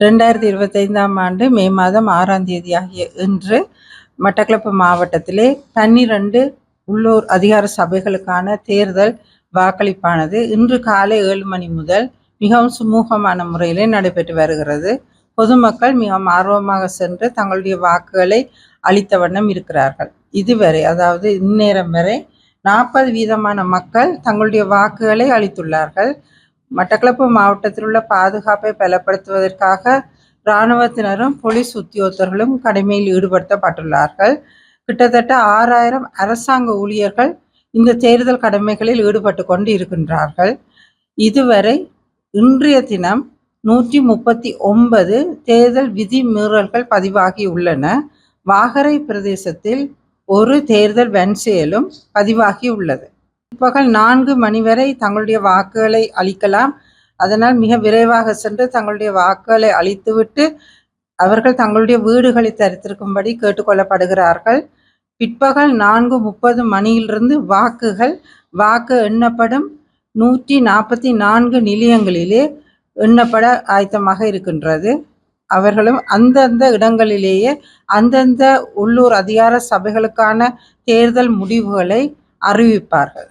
ரெண்டாயிரத்தி இருபத்தைந்தாம் ஆண்டு மே மாதம் ஆறாம் தேதி ஆகிய இன்று மட்டக்களப்பு மாவட்டத்திலே பன்னிரண்டு உள்ளூர் அதிகார சபைகளுக்கான தேர்தல் வாக்களிப்பானது இன்று காலை ஏழு மணி முதல் மிகவும் சுமூகமான முறையிலே நடைபெற்று வருகிறது. பொதுமக்கள் மிகவும் ஆர்வமாக சென்று தங்களுடைய வாக்குகளை அளித்த வண்ணம் இருக்கிறார்கள். இதுவரை அதாவது இந்நேரம் வரை நாற்பது வீதமான மக்கள் தங்களுடைய வாக்குகளை அளித்துள்ளார்கள். மட்டக்களப்பு மாவட்டத்தில் உள்ள பாதுகாப்பை பலப்படுத்துவதற்காக இராணுவத்தினரும் போலீஸ் உத்தியோகத்தர்களும் கடமையில் ஈடுபடுத்தப்பட்டுள்ளார்கள். கிட்டத்தட்ட ஆறாயிரம் அரசாங்க ஊழியர்கள் இந்த தேர்தல் கடமைகளில் ஈடுபட்டு கொண்டு இருக்கின்றார்கள் இதுவரை இன்றைய தினம் நூற்றி முப்பத்தி ஒன்பது தேர்தல் விதி மீறல்கள் பதிவாகி உள்ளன. வாகரை பிரதேசத்தில் ஒரு தேர்தல் வன்செயலும் பதிவாகி உள்ளது. பிற்பகல் நான்கு மணி வரை தங்களுடைய வாக்குகளை அளிக்கலாம். அதனால் மிக விரைவாக சென்று தங்களுடைய வாக்குகளை அளித்துவிட்டு அவர்கள் தங்களுடைய வீடுகளை தரித்திருக்கும்படி கேட்டுக்கொள்ளப்படுகிறார்கள் பிற்பகல் நான்கு முப்பது மணியிலிருந்து வாக்குகள் வாக்கு எண்ணப்படும் நூற்றி நாற்பத்தி நான்கு நிலையங்களிலே எண்ணப்பட ஆயத்தமாக இருக்கின்றது. அவர்களும் அந்தந்த இடங்களிலேயே அந்தந்த உள்ளூர் அதிகார சபைகளுக்கான தேர்தல் முடிவுகளை அறிவிப்பார்கள்.